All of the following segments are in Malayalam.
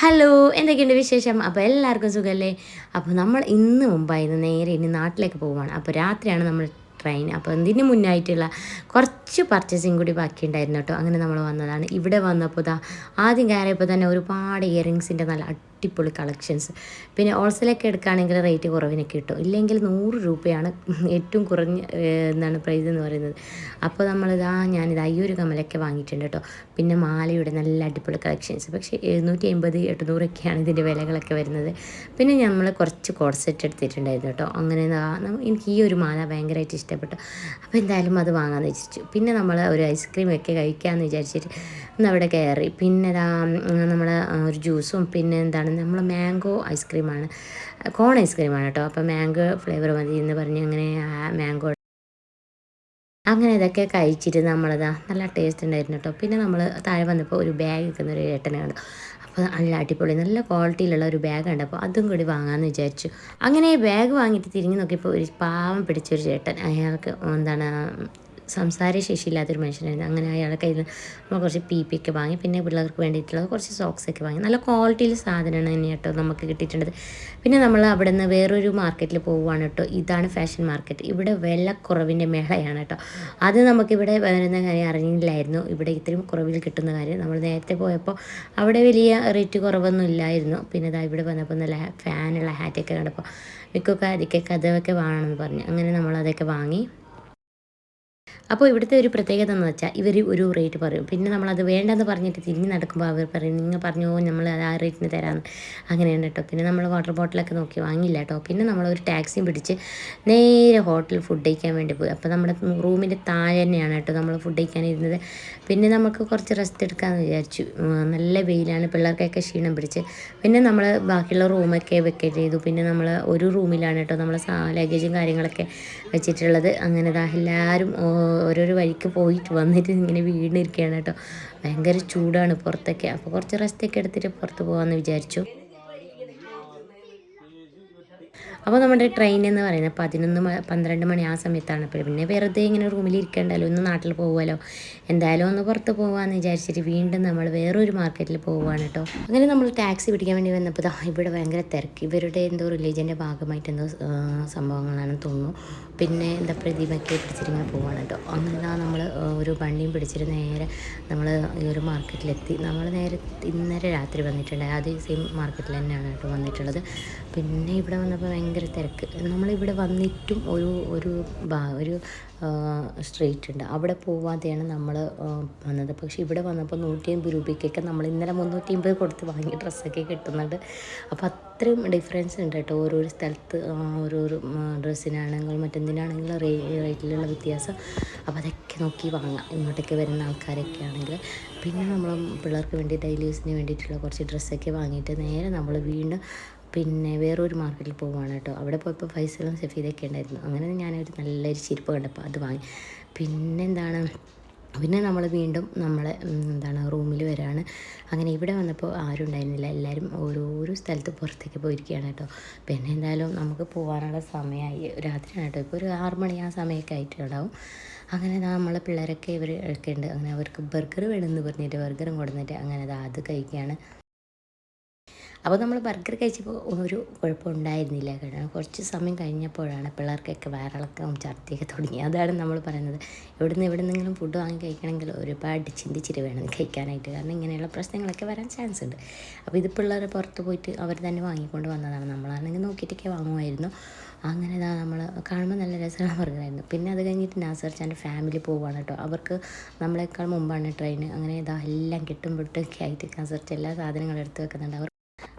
ഹലോ എന്തൊക്കെയുണ്ട് വിശേഷം? അപ്പോൾ എല്ലാവർക്കും സുഖമല്ലേ അപ്പോൾ നമ്മൾ ഇന്ന് മുമ്പായിരുന്നു നേരെ ഇനി നാട്ടിലേക്ക് പോവുകയാണ് അപ്പോൾ രാത്രിയാണ് നമ്മൾ ട്രെയിൻ അപ്പോൾ ഇതിന് മുന്നായിട്ടുള്ള കുറച്ച് പർച്ചേസിങ് കൂടി ബാക്കിയുണ്ടായിരുന്നു കേട്ടോ. അങ്ങനെ നമ്മൾ വന്നതാണ്. ഇവിടെ വന്നപ്പോൾ ദാ ആദ്യം കയറിയപ്പോൾ തന്നെ ഒരുപാട് ഇയറിങ്സിന്റെ നല്ല അടിപൊളി കളക്ഷൻസ്. പിന്നെ ഹോൾസെയിലൊക്കെ എടുക്കുകയാണെങ്കിൽ റേറ്റ് കുറവിനൊക്കെ കിട്ടും. ഇല്ലെങ്കിൽ നൂറ് രൂപയാണ് ഏറ്റവും കുറഞ്ഞ എന്താണ് പ്രൈസ് എന്ന് പറയുന്നത്. അപ്പോൾ നമ്മളിതാ ഞാനിത് ഈ ഒരു കമലൊക്കെ വാങ്ങിയിട്ടുണ്ട് കേട്ടോ. പിന്നെ മാലയുടെ നല്ല അടിപൊളി കളക്ഷൻസ്. പക്ഷേ എഴുന്നൂറ്റി അമ്പത് എട്ടുന്നൂറൊക്കെയാണ് ഇതിന്റെ വിലകളൊക്കെ വരുന്നത്. പിന്നെ നമ്മൾ കുറച്ച് കോഡ്സെറ്റ് എടുത്തിട്ടുണ്ടായിരുന്നു കേട്ടോ. അങ്ങനെ എനിക്ക് ഈ ഒരു മാല ഭയങ്കരമായിട്ട് ഇഷ്ടപ്പെട്ടു. അപ്പോൾ എന്തായാലും അത് വാങ്ങാമെന്ന് വെച്ചിട്ട് പിന്നെ നമ്മൾ ഒരു ഐസ്ക്രീം ഒക്കെ കഴിക്കാമെന്ന് വിചാരിച്ചിട്ട് ഒന്ന് അവിടെ കയറി. പിന്നെ നമ്മൾ ഒരു ജ്യൂസും പിന്നെ എന്താണ് നമ്മൾ മാംഗോ ഐസ്ക്രീമാണ്. കോൺ ഐസ്ക്രീമാണ് കേട്ടോ. അപ്പോൾ മാംഗോ ഫ്ലേവർ മതി എന്ന് പറഞ്ഞ് അങ്ങനെ മാംഗോ അങ്ങനെ ഇതൊക്കെ കഴിച്ചിട്ട് നമ്മളതാ നല്ല ടേസ്റ്റ് ഉണ്ടായിരുന്നു കേട്ടോ. പിന്നെ നമ്മൾ താഴെ വന്നപ്പോൾ ഒരു ബാഗ് നിൽക്കുന്ന ഒരു ഏട്ടനെ കണ്ടു. അപ്പോൾ നല്ല അടിപൊളി നല്ല ക്വാളിറ്റിയിലുള്ള ഒരു ബാഗ് ഉണ്ട് അപ്പോൾ അതും കൂടി വാങ്ങാമെന്ന് വിചാരിച്ചു. അങ്ങനെ ബാഗ് വാങ്ങിയിട്ട് തിരിഞ്ഞു നോക്കിയപ്പോൾ ഒരു പാവം പിടിച്ചൊരു ചേട്ടൻ. അയാൾക്ക് എന്താണ് സംസാരശേഷി ഇല്ലാത്തൊരു മനുഷ്യനായിരുന്നു. അങ്ങനെ അയാളെ കയ്യിൽ നിന്ന് നമ്മൾ കുറച്ച് പി പി ഒക്കെ വാങ്ങി പിന്നെ പിള്ളേർക്ക് വേണ്ടിയിട്ടുള്ള കുറച്ച് സോക്സ് ഒക്കെ വാങ്ങി. നല്ല ക്വാളിറ്റിയിൽ സാധനമാണ് തന്നെ കേട്ടോ നമുക്ക് കിട്ടിയിട്ടുള്ളത്. പിന്നെ നമ്മൾ അവിടെ നിന്ന് വേറൊരു മാർക്കറ്റിൽ പോവുകയാണ് കേട്ടോ. ഇതാണ് ഫാഷൻ മാർക്കറ്റ് ഇവിടെ വിലക്കുറവിന്റെ മേളയാണ് കേട്ടോ. അത് നമുക്കിവിടെ വരുന്ന കാര്യം അറിഞ്ഞില്ലായിരുന്നു. ഇവിടെ ഇത്രയും കുറവിൽ കിട്ടുന്ന കാര്യം. നമ്മൾ നേരത്തെ പോയപ്പോൾ അവിടെ വലിയ റേറ്റ് കുറവൊന്നും ഇല്ലായിരുന്നു. പിന്നെ ഇതാ ഇവിടെ വന്നപ്പോൾ നല്ല ഫാനുള്ള ഹാറ്റൊക്കെ കണ്ടപ്പോൾ മിക്കൊക്കെ അതൊക്കെ വേണമെന്ന് പറഞ്ഞു. അങ്ങനെ നമ്മൾ അതൊക്കെ വാങ്ങി. അപ്പോൾ ഇവിടുത്തെ ഒരു പ്രത്യേകത എന്ന് വെച്ചാൽ ഇവർ ഒരു റേറ്റ് പറയും. പിന്നെ നമ്മളത് വേണ്ടെന്ന് പറഞ്ഞിട്ട് തിരിഞ്ഞ് നടക്കുമ്പോൾ അവർ പറയും നിങ്ങൾ പറഞ്ഞു നമ്മൾ ആ റേറ്റിന് തരാമെന്ന് അങ്ങനെയാണ് കേട്ടോ. പിന്നെ നമ്മൾ വാട്ടർ ബോട്ടിലൊക്കെ നോക്കി വാങ്ങിയില്ല കേട്ടോ. പിന്നെ നമ്മളൊരു ടാക്സിയും പിടിച്ച് നേരെ ഹോട്ടൽ ഫുഡ് കഴിക്കാൻ വേണ്ടി പോയി. അപ്പോൾ നമ്മുടെ റൂമിന്റെ താഴെ തന്നെയാണ് കേട്ടോ നമ്മൾ ഫുഡ് കഴിക്കാനിരുന്നത്. പിന്നെ നമുക്ക് കുറച്ച് റെസ്റ്റ് എടുക്കാമെന്ന് വിചാരിച്ചു. നല്ല വെയിലാണ്. പിള്ളേർക്കൊക്കെ ക്ഷീണം പിടിച്ച്. പിന്നെ നമ്മൾ ബാക്കിയുള്ള റൂമൊക്കെ വെക്കേറ്റ് ചെയ്തു. പിന്നെ നമ്മൾ ഒരു റൂമിലാണ് കേട്ടോ നമ്മൾ ലഗേജും കാര്യങ്ങളൊക്കെ വെച്ചിട്ടുള്ളത്. അങ്ങനെ ദാ എല്ലാവരും ഓരോരോ വഴിക്ക് പോയിട്ട് വന്നിട്ട് ഇങ്ങനെ വീണിരിക്കുകയാണ് കേട്ടോ. ഭയങ്കര ചൂടാണ് പുറത്തൊക്കെ. അപ്പോൾ കുറച്ച് റെസ്റ്റൊക്കെ എടുത്തിട്ട് പുറത്ത് പോകാമെന്ന് വിചാരിച്ചു. അപ്പോൾ നമ്മുടെ ട്രെയിൻ എന്ന് പറയുന്നത് പതിനൊന്ന് പന്ത്രണ്ട് മണി ആ സമയത്താണ്. അപ്പോൾ പിന്നെ വെറുതെ ഇങ്ങനെ റൂമിൽ ഇരിക്കണ്ടല്ലോ ഒന്ന് നാട്ടിൽ പോകുമല്ലോ എന്തായാലും ഒന്ന് പുറത്ത് പോകാമെന്ന് വിചാരിച്ചിട്ട് വീണ്ടും നമ്മൾ വേറൊരു മാർക്കറ്റിൽ പോവുകയാണ് കേട്ടോ അങ്ങനെ നമ്മൾ ടാക്സി പിടിക്കാൻ വേണ്ടി വന്നപ്പോൾ ഇവിടെ ഭയങ്കര തിരക്ക്. ഇവരുടെ എന്തോ റിലീജിയന്റെ ഭാഗമായിട്ട് എന്തോ സംഭവങ്ങളാണെന്ന് തോന്നുന്നു. പിന്നെ എന്താ പ്രതിമയ്ക്ക് പിടിച്ചിട്ടിങ്ങനെ പോവാണ് കേട്ടോ അങ്ങനെ നമ്മൾ ഒരു വണ്ടിയും പിടിച്ചിട്ട് നേരെ നമ്മൾ ഈ ഒരു മാർക്കറ്റിലെത്തി നമ്മൾ നേരെ ഇന്നലെ രാത്രി വന്നിട്ടുണ്ട് അത് സെയിം മാർക്കറ്റിൽ തന്നെയാണ് കേട്ടോ വന്നിട്ടുള്ളത്. പിന്നെ ഇവിടെ വന്നപ്പോൾ ഭയങ്കര തിരക്ക്. നമ്മളിവിടെ വന്നിട്ടും ഒരു ഒരു ഒരു സ്ട്രീറ്റ് ഉണ്ട്. അവിടെ പോവാതെയാണ് നമ്മൾ വന്നത്. പക്ഷെ ഇവിടെ വന്നപ്പോൾ നൂറ്റി അമ്പത് രൂപയ്ക്കൊക്കെ നമ്മൾ ഇന്നലെ മുന്നൂറ്റി അമ്പത് കൊടുത്ത് വാങ്ങിയ ഡ്രസ്സൊക്കെ കിട്ടുന്നുണ്ട്. അപ്പോൾ അത്രയും ഡിഫറൻസ് ഉണ്ട് കേട്ടോ. ഓരോരോ സ്ഥലത്ത് ഓരോരോ ഡ്രസ്സിനാണെങ്കിലും മറ്റെന്തിനാണെങ്കിലും റേ റേറ്റിലുള്ള വ്യത്യാസം. അപ്പോൾ അതൊക്കെ നോക്കി വാങ്ങാം. ഇങ്ങോട്ടേക്ക് വരുന്ന ആൾക്കാരൊക്കെ ആണെങ്കിൽ പിന്നെ നമ്മൾ പിള്ളേർക്ക് വേണ്ടി ഡെയിലി യൂസിന് വേണ്ടിയിട്ടുള്ള കുറച്ച് ഡ്രസ്സൊക്കെ വാങ്ങിയിട്ട് നേരെ നമ്മൾ വീണ്ടും പിന്നെ വേറൊരു മാർക്കറ്റിൽ പോവുകയാണ് കേട്ടോ അവിടെ പോയപ്പോൾ ഫൈസലും സഫീദൊക്കെ ഉണ്ടായിരുന്നു. അങ്ങനെ ഞാനൊരു നല്ലൊരു ചിരിപ്പ് കണ്ടപ്പോൾ അത് വാങ്ങി. പിന്നെ എന്താണ് പിന്നെ നമ്മൾ വീണ്ടും നമ്മളെ എന്താണ് റൂമിൽ വരാണ്. അങ്ങനെ ഇവിടെ വന്നപ്പോൾ ആരും ഉണ്ടായിരുന്നില്ല. എല്ലാവരും ഓരോരോ സ്ഥലത്ത് പുറത്തേക്ക് പോയിരിക്കുകയാണ് കേട്ടോ പിന്നെ എന്തായാലും നമുക്ക് പോകാനുള്ള സമയമായി രാത്രിയാണ് കേട്ടോ ഇപ്പോൾ ഒരു ആറ് മണി ആ സമയമൊക്കെ ആയിട്ടുണ്ടാവും അങ്ങനെ നമ്മളെ പിള്ളേരൊക്കെ ഇവർ ഒക്കെ ഉണ്ട്. അങ്ങനെ അവർക്ക് ബർഗർ വേണമെന്ന് പറഞ്ഞിട്ട് ബർഗറും കൊടുത്തിട്ട് അങ്ങനെ അത് കഴിക്കുകയാണ്. അപ്പോൾ നമ്മൾ ബർഗർ കഴിച്ചപ്പോൾ ഒരു കുഴപ്പമുണ്ടായിരുന്നില്ല. കാരണം കുറച്ച് സമയം കഴിഞ്ഞപ്പോഴാണ് പിള്ളേർക്കൊക്കെ വയറിളക്കം ഛർദിയൊക്കെ തുടങ്ങി. അതാണ് നമ്മൾ പറയുന്നത്. ഇവിടുന്ന് എവിടെ നിന്നെങ്കിലും ഫുഡ് വാങ്ങി കഴിക്കണമെങ്കിൽ ഒരുപാട് ചിന്തിച്ചിട്ട് വേണം കഴിക്കാനായിട്ട്. കാരണം ഇങ്ങനെയുള്ള പ്രശ്നങ്ങളൊക്കെ വരാൻ ചാൻസ് ഉണ്ട്. അപ്പോൾ ഇത് പിള്ളേർ പുറത്ത് പോയിട്ട് അവർ തന്നെ വാങ്ങിക്കൊണ്ട് വന്നതാണ്. നമ്മളാണെങ്കിൽ നോക്കിയിട്ടൊക്കെ വാങ്ങുമായിരുന്നു. അങ്ങനെ ഇതാ നമ്മൾ കാണുമ്പോൾ നല്ല രസമുള്ള പറഞ്ഞായിരുന്നു പിന്നെ അത് കഴിഞ്ഞിട്ട് നാസർ ചാന്റെ ഫാമിലി പോവുകയാണ് കേട്ടോ. അവർക്ക് നമ്മളെക്കാൾ മുമ്പാണ് ട്രെയിൻ. അങ്ങനെ ഇതാ എല്ലാം കെട്ടും പൊട്ടൊക്കെ ആയിട്ട് നാസർ എല്ലാ സാധനങ്ങളും എടുത്ത് വെക്കുന്നുണ്ട്. അവർ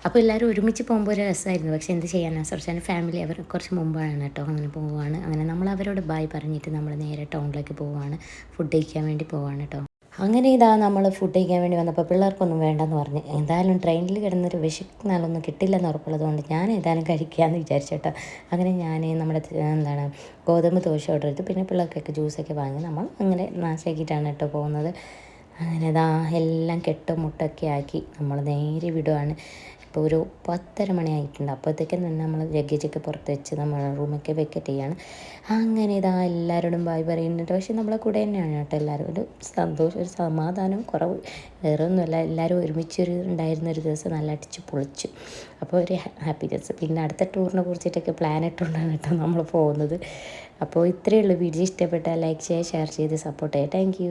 അപ്പോൾ എല്ലാവരും ഒരുമിച്ച് പോകുമ്പോൾ ഒരു രസമായിരുന്നു പക്ഷേ എന്ത് ചെയ്യാനാണ് സർച്ചാന്റെ ഫാമിലി അവർ കുറച്ച് മുമ്പാണ് കേട്ടോ അങ്ങനെ പോവുകയാണ് അങ്ങനെ നമ്മൾ അവരോട് ബായ് പറഞ്ഞിട്ട് നമ്മൾ നേരെ ടൗണിലേക്ക് പോവുകയാണ് ഫുഡ് കഴിക്കാൻ വേണ്ടി പോവുകയാണ് കേട്ടോ. അങ്ങനെ ഇതാ നമ്മൾ ഫുഡ് കഴിക്കാൻ വേണ്ടി വന്നപ്പോൾ പിള്ളേർക്കൊന്നും വേണ്ടെന്ന് പറഞ്ഞ്. എന്തായാലും ട്രെയിനിൽ കിടന്നൊരു വിശക്കുന്നാലൊന്നും കിട്ടില്ലെന്ന് ഉറപ്പുള്ളതുകൊണ്ട് ഞാൻ ഏതായാലും കഴിക്കാമെന്ന് വിചാരിച്ചേട്ടോ അങ്ങനെ ഞാൻ നമ്മുടെ എന്താണ് ഗോതമ്പ് ദോശ ഓർഡർ ചെയ്തു. പിന്നെ പിള്ളേർക്കൊക്കെ ജ്യൂസൊക്കെ വാങ്ങി നമ്മൾ അങ്ങനെ നാശാക്കിയിട്ടാണ് കേട്ടോ പോകുന്നത്. അങ്ങനെ ഇതാ എല്ലാം കെട്ടും മുട്ടൊക്കെ ആക്കി നമ്മൾ നേരെ വിടുവാണ്. ഇപ്പോൾ ഒരു പത്തര മണിയായിട്ടുണ്ട്. അപ്പോഴത്തേക്കും തന്നെ നമ്മൾ ലഗേജൊക്കെ പുറത്ത് വെച്ച് നമ്മൾ റൂമൊക്കെ വെക്കറ്റ് ചെയ്യാണ് അങ്ങനെ ഇതാ എല്ലാവരോടും ബായ് പറയുന്നുണ്ട്. പക്ഷേ നമ്മളെ കൂടെ തന്നെയാണ് കേട്ടോ എല്ലാവരും. ഒരു സന്തോഷം ഒരു സമാധാനം കുറവ്. വേറെ ഒന്നുമല്ല എല്ലാവരും ഒരുമിച്ച് ഒരു ഉണ്ടായിരുന്ന ഒരു ദിവസം നല്ല അടിച്ച് പൊളിച്ചു. അപ്പോൾ ഒരു ഹാപ്പിനെസ് പിന്നെ അടുത്ത ടൂറിനെ കുറിച്ചിട്ടൊക്കെ പ്ലാൻ ഇട്ടുകൊണ്ടാണ് കേട്ടോ നമ്മൾ പോകുന്നത്. അപ്പോൾ ഇത്രയേ ഉള്ളൂ. വീഡിയോ ഇഷ്ടപ്പെട്ടാൽ ലൈക്ക് ചെയ്യുക ഷെയർ ചെയ്ത് സപ്പോർട്ട് ചെയ്യുക. താങ്ക്